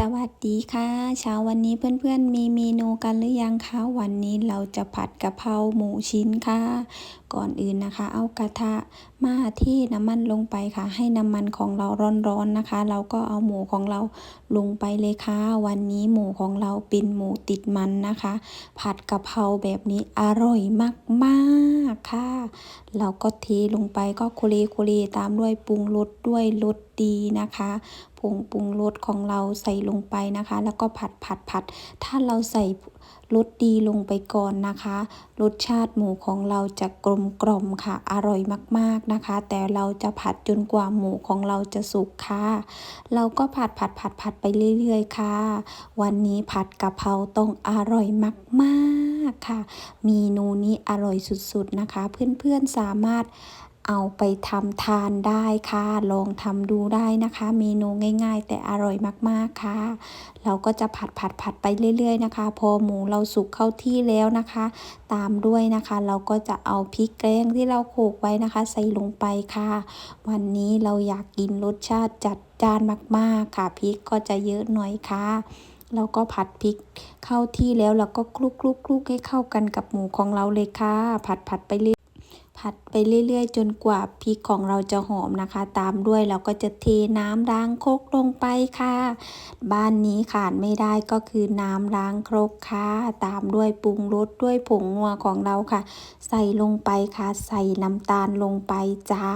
สวัสดีค่ะเช้าวันนี้เพื่อนๆมีเมนูกันหรือยังคะวันนี้เราจะผัดกะเพราหมูชิ้นค่ะ ก่อนอื่นนะคะ เอากระทะมาที่น้ำมันลงไปค่ะ ให้น้ำมันของเราร้อนๆนะคะ เราก็เอาหมูของเราลงไปเลยค่ะ วันนี้หมูของเราเป็นหมูติดมันนะคะ ผัดกะเพราแบบนี้อร่อยมากๆค่ะ เราก็เทลงไปก็คเลโคเลตามด้วยปรุงรสด้วยรสดีนะคะผงปรุงรสของเราใส่ลงไปนะคะ แล้วก็ผัดผัดผัด ถ้าเราใส่รสดีลงไปก่อนนะคะ รสชาติหมูของเราจะกลมกล่อมค่ะ อร่อยมากๆนะคะ แต่เราจะผัดจนกว่าหมูของเราจะสุกค่ะ เราก็ผัดผัดผัดผัดไปเรื่อยๆค่ะ วันนี้ผัดกะเพราต้องอร่อยมากๆค่ะ เมนูนี้อร่อยสุดๆนะคะ เพื่อนๆสามารถ เอาไปทำทานได้ค่ะ ลองทำดูได้นะคะ เมนูง่ายๆ แต่อร่อยมากๆค่ะ เราก็จะผัดผัดผัดไปเรื่อย ๆ นะคะ พอหมูเราสุกเข้าที่แล้วนะคะ ตามด้วยนะคะ เราก็จะเอาพริกแกงที่เราโขลกไว้นะคะ ใส่ลงไปค่ะ วันนี้เราอยากกินรสชาติจัดจานมากๆค่ะพริกก็จะเยอะหน่อยค่ะเราก็ผัดพริกเข้าที่แล้วเราก็คลุกคลุกคลุกให้เข้ากันกับหมูของเราเลยค่ะ ผัดผัดไปเรื่อย ผัดไปเรื่อยๆ จนกว่าพริกของเราจะหอมนะคะ ตามด้วยเราก็จะเทน้ำล้างครกลงไปค่ะ บ้านนี้ขาดไม่ได้ก็คือน้ำล้างครกค่ะ ตามด้วยปรุงรสด้วยผงนัวของเราค่ะ ใส่ลงไปค่ะ ใส่น้ำตาลลงไปจ้า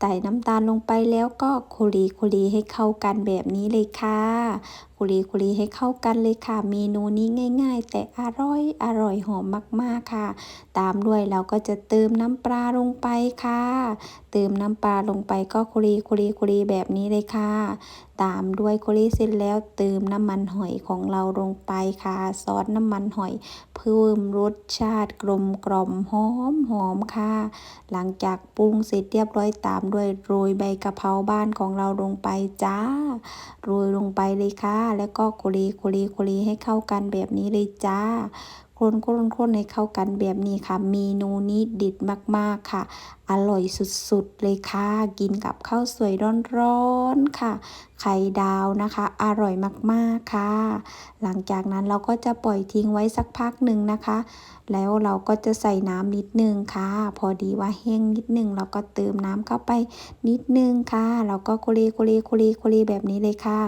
ใส่น้ำตาลลงไปแล้วก็โคลีโคลีให้เข้ากันแบบนี้เลยค่ะโคลีโคลีให้เข้ากันเลยค่ะ เมนูนี้ง่าย ๆ แต่อร่อยอร่อยหอมมากๆค่ะ ตามด้วยเราก็จะเติมน้ำำปลาลงไปค่ะ เติมน้ำปลาลงไปก็โคลีโคลีโคลีแบบนี้เลยค่ะ ตามด้วยโคลีเสร็จแล้วเติมน้ำมันหอยของเราลงไปค่ะซอสน้ำมันหอย เพิ่มรสชาติกลมกล่อมหอมหอมค่ะ หลังจากปรุงเสร็จเรียบร้อยตามด้วยโรยใบกะเพราบ้านของเราลงไปจ้าโรยลงไปเลยค่ะ แล้วก็โคลีโคลีโคลีให้เข้ากันแบบนี้เลยจ้า คนคนคนให้เข้ากันแบบนี้ค่ะ เมนูนี้ดิดมากๆค่ะอร่อยสุดๆเลยค่ะ กินกับข้าวสวยร้อนๆค่ะ ไข่ดาวนะคะ อร่อยมากๆค่ะ หลังจากนั้นเราก็จะปล่อยทิ้งไว้สักพักหนึ่งนะคะ แล้วเราก็จะใส่น้ำนิดนึงค่ะ พอดีว่าแห้งนิดนึงเราก็เติมน้ำเข้าไปนิดนึงค่ะเราก็โคเลโคเลโคเลโคเลแบบนี้เลยค่ะ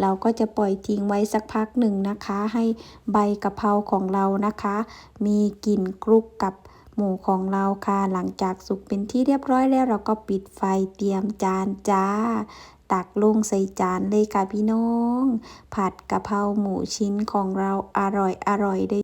เราก็จะปล่อยทิ้งไว้สักพักหนึ่งนะคะ ให้ใบกะเพราของเรานะคะ มีกลิ่นกรุกกับ หมูของเราค่ะหลังจากสุกเป็นที่เรียบร้อยแล้วเราก็ปิดไฟเตรียมจานจ้า ตักลงใส่จานเลยค่ะพี่น้อง ผัดกะเพราหมูชิ้นของเราอร่อยอร่อยได้